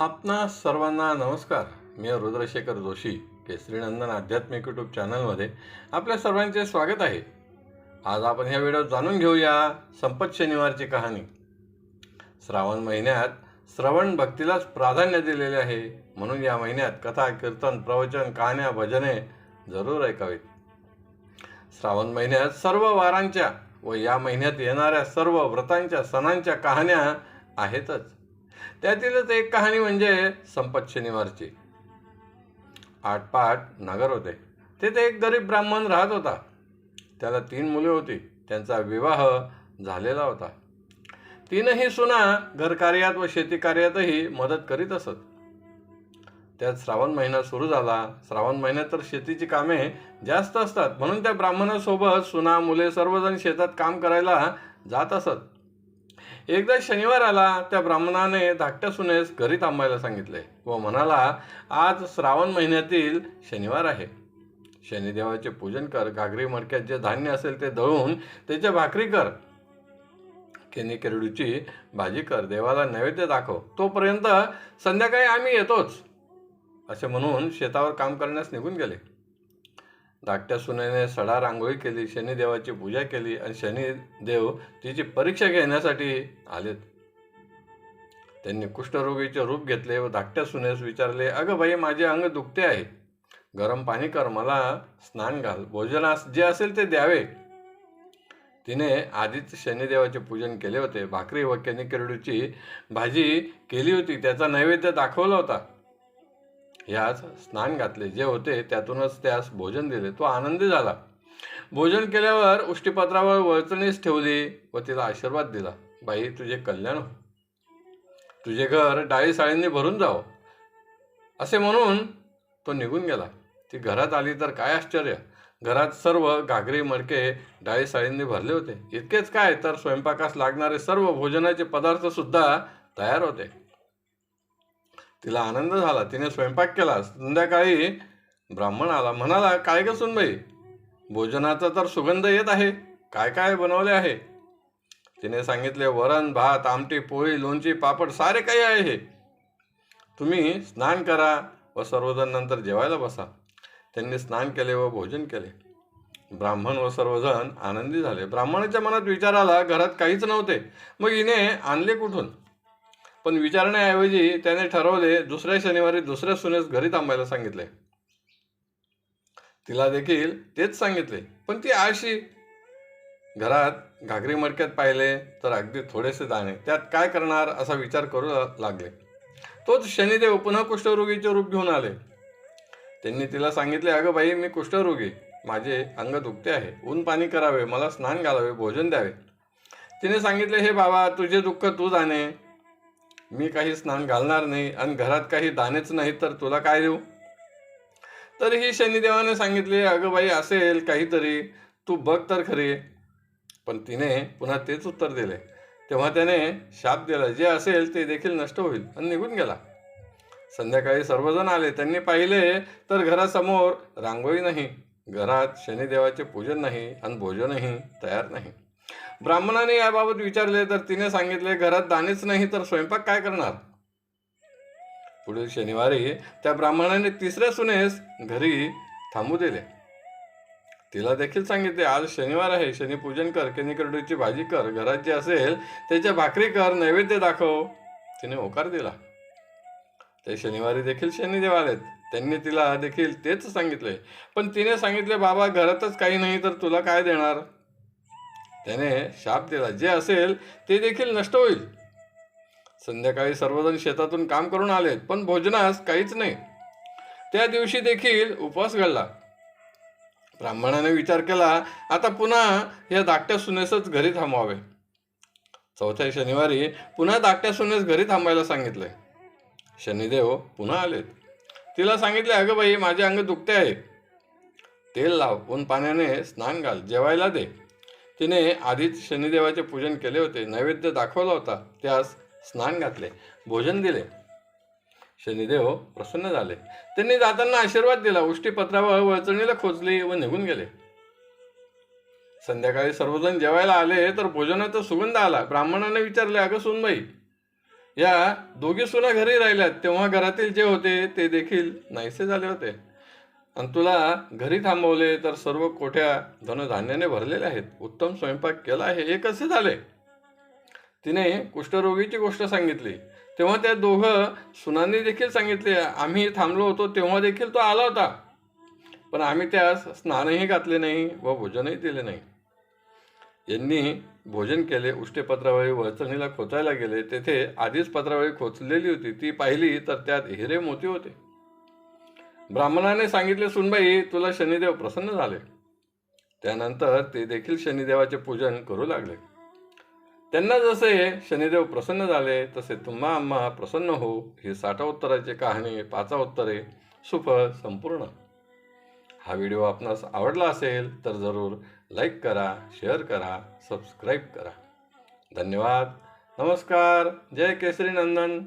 आपणा सर्वांना नमस्कार. मी रुद्रशेखर जोशी केसरीनंदन आध्यात्मिक यूट्यूब चॅनलमध्ये आपल्या सर्वांचे स्वागत आहे. आज आपण ह्या व्हिडिओत जाणून घेऊया संपत शनिवारची कहाणी. श्रावण महिन्यात श्रवण भक्तीलाच प्राधान्य दिलेले आहे. म्हणून या महिन्यात कथा कीर्तन प्रवचन कहाण्या भजने जरूर ऐकावीत. श्रावण महिन्यात सर्व वारांच्या व या महिन्यात येणाऱ्या सर्व व्रतांच्या सणांच्या कहाण्या आहेतच. त्यातीलच एक कहाणी म्हणजे संपत शनिवारची. आटपाट नगर होते. तेथे एक गरीब ब्राह्मण राहत होता. त्याला तीन मुले होती. त्यांचा विवाह झालेला होता. तीनही सुना घरकार्यात व शेती कार्यातही मदत करीत असत. त्यात श्रावण महिना सुरू झाला. श्रावण महिन्यात तर शेतीची कामे जास्त असतात. म्हणून त्या ब्राह्मणासोबत सुना मुले सर्वजण शेतात काम करायला जात असत. एकदा शनिवार आला त्या ब्राह्मणाने धाकट्या सुनेस घरी थांबायला सांगितले व म्हणाला आज श्रावण महिन्यातील शनिवार आहे. शनिदेवाचे पूजन कर घागरी मडक्यात जे धान्य असेल ते दळून त्याच्या भाकरी कर. केनी केरडूची भाजी कर देवाला नैवेद्य दाखव. तोपर्यंत संध्याकाळी आम्ही येतोच. असे म्हणून शेतावर काम करण्यास निघून गेले. धाकट्या सुनेने सडा रांगोळी केली शनिदेवाची पूजा केली आणि शनिदेव तिची परीक्षा घेण्यासाठी आलेत. त्यांनी कुष्ठरोगीचे रूप घेतले व धाकट्या सुनेस विचारले अगं बाई माझे अंग दुखते आहे. गरम पाणी कर मला स्नान घाल. भोजनास जे असेल ते द्यावे. तिने आधीच शनिदेवाचे पूजन केले होते. भाकरी व केरडूची भाजी केली होती. त्याचा नैवेद्य दाखवला होता. ह्याच स्नान घातले जे होते त्यातूनच त्यास भोजन दिले. तो आनंदी झाला. भोजन केल्यावर उष्टीपत्रावर वळचणीस ठेवली व तिला आशीर्वाद दिला. बाई तुझे कल्याण हो. तुझे घर डाळी साळींनी भरून जावं. असे म्हणून तो निघून गेला. ती घरात आली तर काय आश्चर्य. घरात सर्व घागरी मडके डाळी साळींनी भरले होते. इतकेच काय? तर स्वयंपाकास लागणारे सर्व भोजनाचे पदार्थ सुद्धा तयार होते. तिला आनंद झाला. तिने स्वयंपाक केला. संध्याकाळी ब्राह्मण आला. म्हणाला काय ग सुनबाई? भोजनाचा तर सुगंध येत आहे. काय काय बनवले आहे? तिने सांगितले वरण भात आमटी पोळी लोणची पापड सारे काही आहे हे. तुम्ही स्नान करा व सर्वजण नंतर जेवायला बसा. त्यांनी स्नान केले व भोजन केले. ब्राह्मण व सर्वजण आनंदी झाले. ब्राह्मणाच्या मनात विचार आला घरात काहीच नव्हते. मग हिने आणले कुठून? पण विचारण्याऐवजी त्याने ठरवले दुसऱ्या शनिवारी दुसऱ्या सुनेस घरी थांबायला सांगितले. तिला देखील तेच सांगितले पण ती आळशी. घरात घागरी मडक्यात पाहिले तर अगदी थोडेसे दाणे. त्यात काय करणार असा विचार करू लागले. तोच शनिदेव पुन्हा कुष्ठरोगीचे रूप घेऊन आले. त्यांनी तिला सांगितले अगं बाई मी कुष्ठरोगी. माझे अंग दुखते आहे. ऊन पाणी करावे मला स्नान घालावे भोजन द्यावे. तिने सांगितले हे बाबा तुझे दुःख तू जाणे. मी काही स्नान घालणार नाही आणि घरात काही दाणेच नाही तर तुला काय देऊ? तरीही शनिदेवाने सांगितले अगं बाई असेल काहीतरी. तू बघ तर खरी. पण तिने पुन्हा तेच उत्तर दिले. तेव्हा त्याने शाप दिला. जे असेल ते देखील नष्ट होईल आणि निघून गेला. संध्याकाळी सर्वजण आले. त्यांनी पाहिले तर घरासमोर रांगोळी नाही घरात शनिदेवाचे पूजन नाही आणि भोजनही तयार नाही. ब्राह्मणाने याबाबत विचारले तर तिने सांगितले घरात दाणेच नाही तर स्वयंपाक काय करणार? पुढील शनिवारी त्या ब्राह्मणाने तिसऱ्या सुनेस घरी थांबू दिले. तिला देखील सांगितले आज शनिवार आहे शनिपूजन कर केनिकरडूची भाजी कर घरात जे असेल त्याच्या भाकरी कर नैवेद्य दाखव. तिने होकार दिला. ते शनिवारी देखील शनिदेव आलेत. त्यांनी तिला देखील तेच सांगितले. पण तिने सांगितले बाबा घरातच काही नाही तर तुला काय देणार? त्याने शाप दिला. जे असेल ते देखील नष्ट होईल. संध्याकाळी सर्वजण शेतातून काम करून आलेत पण भोजनास काहीच नाही. त्या दिवशी देखील उपवास घडला. ब्राह्मणाने विचार केला आता पुन्हा या धाकट्या सुनेसच घरी थांबवावे. चौथ्या शनिवारी पुन्हा धाकट्या सुनेस घरी थांबायला सांगितले. शनिदेव पुन्हा आलेत. तिला सांगितले अगं बाई माझे अंग दुखते आहे. तेल लाव ऊन पाण्याने स्नान घाल जेवायला दे. तिने आधीच शनिदेवाचे पूजन केले होते नैवेद्य दाखवला होता त्यास स्नान घातले भोजन दिले. शनिदेव प्रसन्न झाले. त्यांनी जाताना आशीर्वाद दिला उष्टीपत्रावर वळचणीला खोचली व निघून गेले. संध्याकाळी सर्वजण जेवायला आले तर भोजनाचा सुगंध आला. ब्राह्मणाने विचारले अगं सुनबाई या दोघी सुना घरी राहिल्यात. तेव्हा घरातील जे होते ते देखील नाहीसे झाले होते. आणि तुला घरी थांबवले तर सर्व कोठ्या धनधान्याने भरलेल्या आहेत. उत्तम स्वयंपाक केला आहे हे कसे झाले. तिने कुष्ठरोगीची गोष्ट सांगितली. तेव्हा त्या दोघं सुनांनी देखील सांगितले आम्ही थांबलो होतो तेव्हा देखील तो आला होता. पण आम्ही त्यास स्नानही घातले नाही व भोजनही दिले नाही. यांनी भोजन केले. उष्टे पत्रावळी वळचणीला खोचायला गेले. तेथे आधीच पत्रावळी खोचलेली होती. ती पाहिली तर त्यात हिरे मोती होते. ब्राह्मणाने सांगितले सुनबाई तुला शनिदेव प्रसन्न झाले. त्यानंतर ते देखील शनिदेवाचे पूजन करू लागले. त्यांना जसे शनिदेव प्रसन्न झाले तसे तुम्हा आम्हा प्रसन्न हो ही साठा उत्तराची कहाणी पाचा उत्तरे सुफळ संपूर्ण. हा व्हिडिओ आपणास आवडला असेल तर जरूर लाईक करा शेअर करा सबस्क्राईब करा. धन्यवाद. नमस्कार. जय केसरी नंदन.